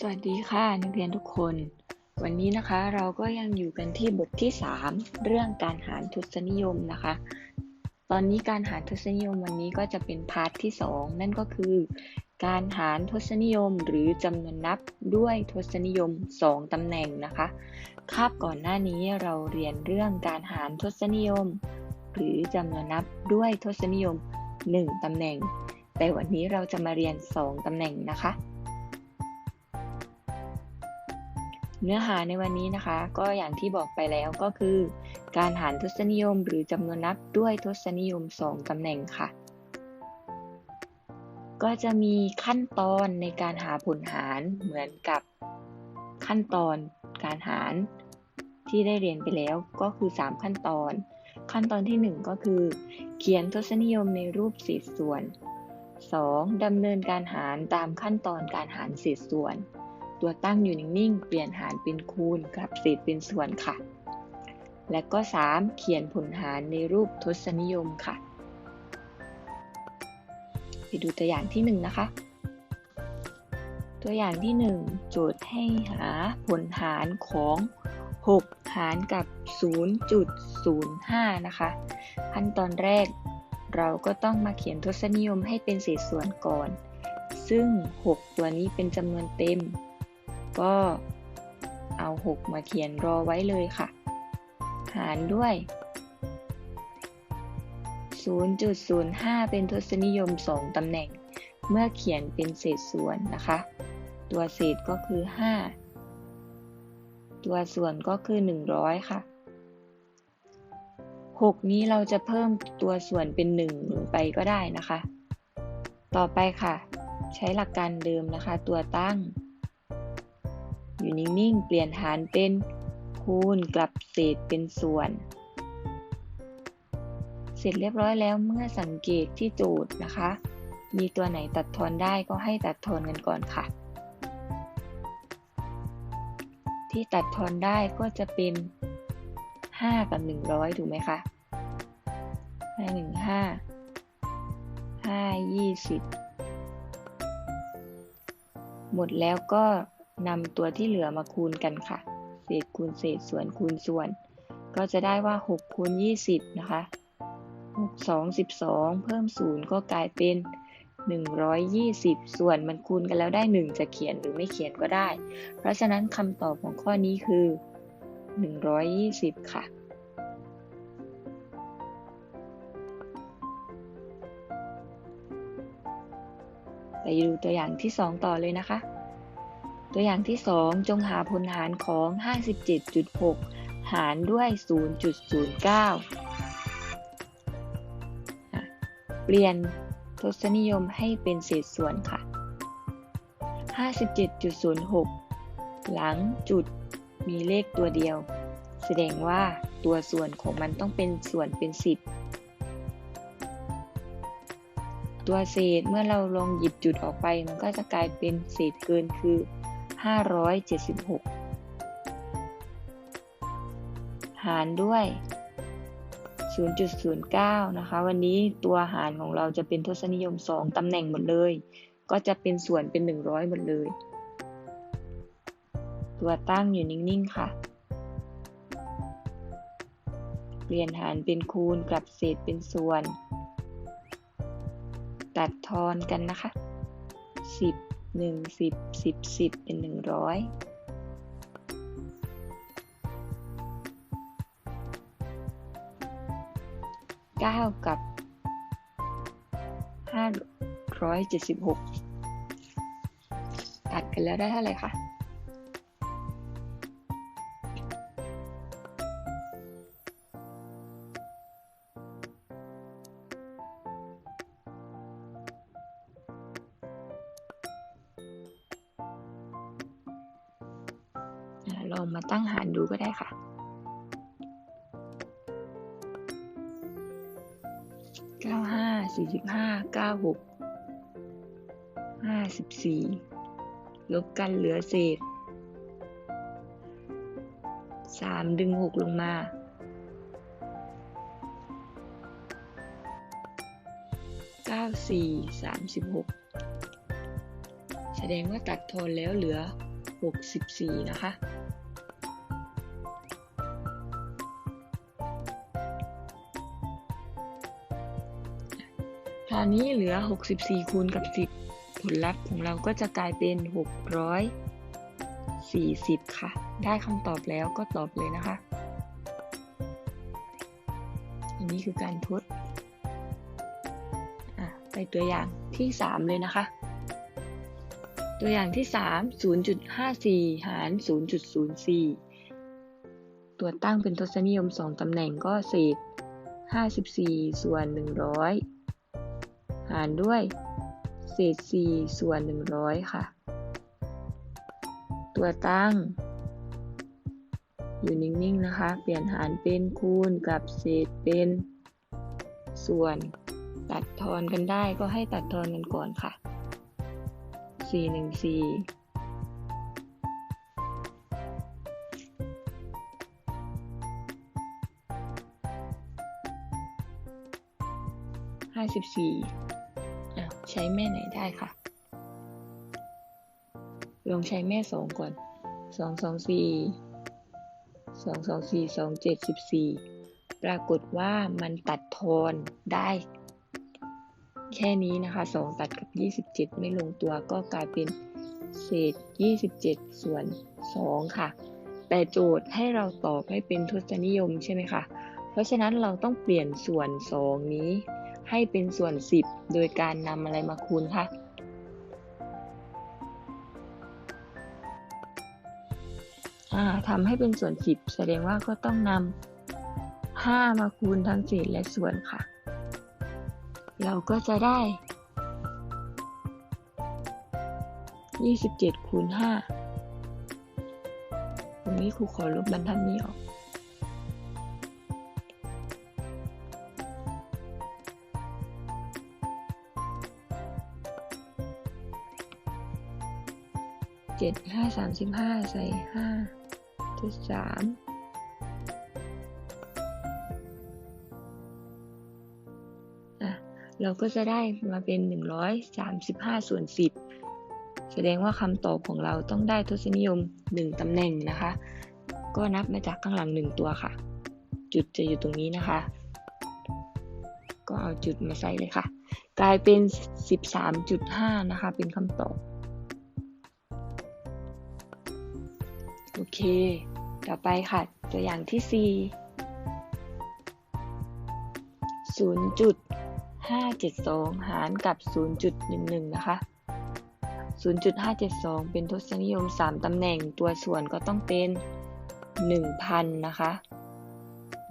สวัสดีค่ะนักเรียนทุกคน วันนี้นะคะเราก็ยังอยู่กันที่บทที่ 3 เรื่องการหารทศนิยมนะคะ ตอนนี้การหารทศนิยมวันนี้ก็จะเป็นพาร์ทที่ 2 นั่นก็คือ การหารทศนิยมหรือจำนวนนับด้วยทศนิยม 2ตำแหน่งนะคะคาบก่อนหน้านี้เราเรียนเรื่องการหารทศนิยม หรือจำนวนนับด้วยทศนิยม 1ตำแหน่ง แต่วันนี้เราจะมาเรียน 2ตำแหน่งนะคะ เนื้อหาในวันนี้นะคะ ก็อย่างที่บอกไปแล้วก็คือ การหารทศนิยมหรือจำนวนนับด้วยทศนิยม 2ตำแหน่งค่ะ ก็จะมีขั้นตอนในการหาผลหารเหมือนกับขั้นตอนการหารที่ได้เรียนไปแล้วก็คือ 3 ขั้นตอน ขั้นตอนที่ 1 ก็คือ เขียนทศนิยมในรูปเศษส่วน 2. ดำเนินการหารตามขั้นตอนการหารเศษส่วน ตัวตั้งอยู่นิ่งๆ เปลี่ยนหารเป็นคูณ กลับเศษเป็นส่วนค่ะ และก็ 3. เขียนผลหารในรูปทศนิยมค่ะ ไปดูตัวอย่างที่1นนะคะ ตัวอย่างที่ 1 โจทย์ให้หาผลหารของ 6 หารกับ 0.05 นะคะ ขั้นตอนแรกเราก็ต้องมาเขียนทศนิยมให้เป็นเศษส่วนก่อน ซึ่ง 6 ตัวนี้เป็นจำนวนเต็ม ก็เอา 6 มาเขียนรอไว้เลยค่ะ หารด้วย 0.05 เป็นทศนิยม 2 ตำแหน่ง เมื่อเขียนเป็นเศษส่วนนะคะ ตัวเศษก็คือ 5 ตัวส่วนก็คือ 100 ค่ะ 6 นี้เราจะเพิ่มตัวส่วนเป็น 1 ลงไปก็ได้นะคะ ต่อไปค่ะ ใช้หลักการเดิมนะคะ ตัวตั้ง อยู่นิ่งๆ เปลี่ยนหารเป็นคูณกลับเศษเป็นส่วน เสร็จเรียบร้อยแล้วเมื่อสังเกตที่โจทย์นะคะ มีตัวไหนตัดทอนได้ก็ให้ตัดทอนกันก่อนค่ะ ที่ตัดทอนได้ก็จะเป็น 5 กับ 100 ถูกไหมคะ5 1 5 5 20 หมดแล้วก็ นำตัวที่เหลือมาคูณกันค่ะ เศษคูณเศษส่วนคูณส่วน ก็จะได้ว่า 6 คูณ 20 นะคะ 6 2 12 เพิ่ม 0 ก็กลายเป็น 120 ส่วนมันคูณกันแล้วได้ 1 จะเขียนหรือไม่เขียนก็ได้ เพราะฉะนั้นคำตอบของข้อนี้คือ 120 ค่ะไปดูตัวอย่างที่ 2 ต่อเลยนะคะ ตัวอย่างที่ 2 จงหาผลหารของ 57.6 หารด้วย 0.09 เปลี่ยนทศนิยมให้เป็นเศษส่วนค่ะ 57.06 หลังจุดมีเลขตัวเดียว แสดงว่าตัวส่วนของมันต้องเป็นส่วนเป็น 10 ตัวเศษเมื่อเราลองหยิบจุดออกไปมันก็จะกลายเป็นเศษเกินคือ 576 หารด้วย 0.09 นะคะ วันนี้ตัวหารของเราจะเป็นทศนิยม 2 ตำแหน่งหมดเลย ก็จะเป็นส่วนเป็น 100 หมดเลย ตัวตั้งอยู่นิ่ง ๆ ค่ะ เปลี่ยนหารเป็นคูณกลับเศษเป็นส่วน ตัดทอนกันนะคะ 10 หนึ่งสิบสิบสิบเป็นหนึ่งร้อยเก้ากับห้าร้อยเจ็ดสิบหกตัดกันแล้วได้เท่าไหร่คะ ลองมาตั้งหารดูก็ได้ค่ะ เก้าห้าสี่สิบห้าเก้าหกห้าสิบสี่ลบกันเหลือเศษสามดึงหกลงมาเก้าสี่สามสิบหกแสดงว่าตัดทอนแล้วเหลือ 64 นะคะาวนี้เหลือ 64 คูณกับ 10 ผลลัพธ์ของเราก็จะกลายเป็น 640 ค่ะ ได้คำตอบแล้วก็ตอบเลยนะคะ อันนี้คือการทดอะไปตัวอย่างที่ 3 เลยนะคะ ตัวอย่างที่ 3 0.54 หาร 0.04 ตัวตั้งเป็นทศนิยม 2 ตำแหน่งก็เศษ54 ส่วน 100ารด้วย เศษ 4 ส่วน 100 ค่ะ ตัวตั้ง อยู่นิ่ง ๆ นะคะ เปลี่ยนหารเป็นคูณกับเศษเป็น ส่วน ตัดทอนกันได้ก็ให้ตัดทอนกันก่อนค่ะ 4 1 4ห้าสิบสี่ ใช้แม่ไหนได้ค่ะ ลองใช้แม่สองก่อนสองสองสี่สองสองสี่สองเจ็ดสิบสี่ปรากฏว่ามันตัดทอนได้ แค่นี้นะคะสองตัดกับยี่สิบเจ็ดไม่ลงตัวก็กลายเป็นเศษยี่สิบเจ็ดส่วนสองค่ะ แต่โจทย์ให้เราตอบให้เป็นทศนิยมใช่ไหมคะ เพราะฉะนั้นเราต้องเปลี่ยนส่วนสองนี้ ให้เป็นส่วน 10 โดยการนำอะไรมาคูณคะทำให้เป็นส่วน 10 แสดงว่าก็ต้องนำ5มาคูณทั้งเศษและส่วนค่ะ เราก็จะได้ 27คูณ5ตรงนี้ครูขอลบบรรทัดนี้ออก เจ็ดห้าสามสิบห้าใส่ห้าจุดสามอะเราก็จะได้มาเป็นหนึ่งร้อยสามสิบห้าส่วนสิบแสดงว่าคำตอบของเราต้องได้ทศนิยมหนึ่งตำแหน่งนะคะ ก็นับมาจากข้างหลังหนึ่งตัวค่ะ จุดจะอยู่ตรงนี้นะคะ ก็เอาจุดมาใส่เลยค่ะ กลายเป็น 13.5 นะคะ เป็นคำตอบ โอเค ต่อไปค่ะ ตัวอย่างที่ 4 0.572 หารกับ 0.11 นะคะ 0.572 เป็นทศนิยม 3 ตำแหน่งตัวส่วนก็ต้องเป็น 1,000 นะคะ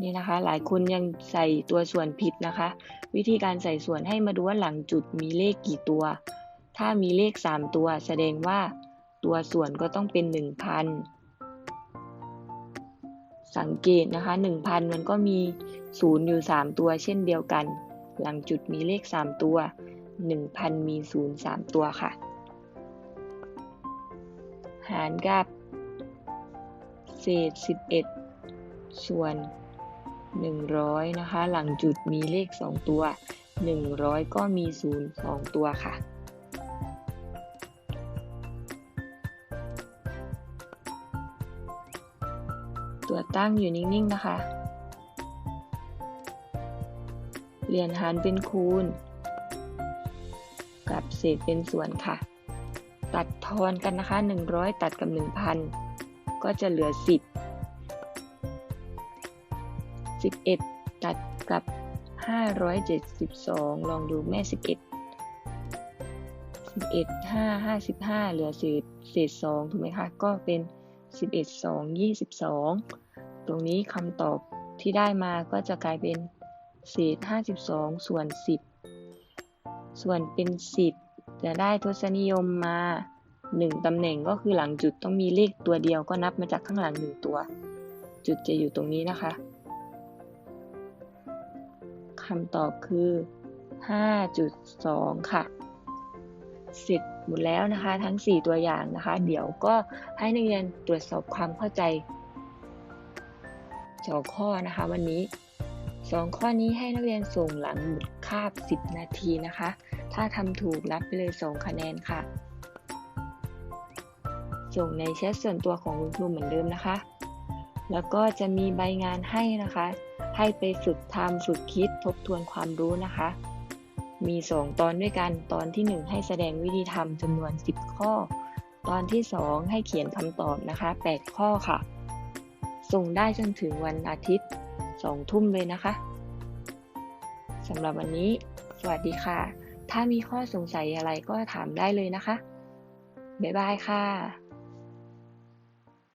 นี่นะคะ หลายคนยังใส่ตัวส่วนผิดนะคะ วิธีการใส่ส่วนให้มาดูว่าหลังจุดมีเลขกี่ตัว ถ้ามีเลข 3 ตัวแสดงว่าตัวส่วนก็ต้องเป็น 1,000 สังเกตนะคะ 1,000 มันก็มี 0 อยู่ 3 ตัวเช่นเดียวกัน หลังจุดมีเลข 3 ตัว 1,000 มี 0 3 ตัวค่ะ หารกับ เศษ 11 ส่วน 100 นะคะ หลังจุดมีเลข 2 ตัว 100 ก็มี 0 2 ตัวค่ะ ตั้งอยู่นิ่งๆนะคะเรียนหารเป็นคูณ กับเศษเป็นส่วนค่ะ ตัดทอนกันนะคะ 100 ตัดกับ 1,000 ก็จะเหลือ 10 11 ตัดกับ 572 ลองดูแม่ 11 11 5 55 เหลือเศษเศษ2ถูกไหมคะ ก็เป็น 11 2 22 ตรงนี้คำตอบที่ได้มาก็จะกลายเป็นเศษ 52 ส่วน 10 ส่วนเป็น 10 จะได้ทศนิยมมา 1 ตำแหน่งก็คือหลังจุดต้องมีเลขตัวเดียวก็นับมาจากข้างหลัง 1 ตัว จุดจะอยู่ตรงนี้นะคะคำตอบคือ 5.2 ค่ะ เสร็จหมดแล้วนะคะทั้ง 4 ตัวอย่างนะคะ เดี๋ยวก็ให้นักเรียนตรวจสอบความเข้าใจ สองข้อนะคะ วันนี้สองข้อนี้ให้นักเรียนส่งหลังหมดคาบ 10 นาทีนะคะ ถ้าทำถูกรับไปเลย 2 คะแนนค่ะ ส่งในแชทส่วนตัวของคุณครูเหมือนเดิมนะคะ แล้วก็จะมีใบงานให้นะคะ ให้ไปฝึกทำฝึกคิดทบทวนความรู้นะคะ มี 2 ตอนด้วยกันตอนที่ 1 ให้แสดงวิธีทำจำนวน 10 ข้อ ตอนที่ 2 ให้เขียนคำตอบนะคะ 8 ข้อค่ะ ส่งได้จนถึงวันอาทิตย์สองทุ่มเลยนะคะสำหรับวันนี้ สวัสดีค่ะ ถ้ามีข้อสงสัยอะไรก็ถามได้เลยนะคะ บ๊ายบายค่ะ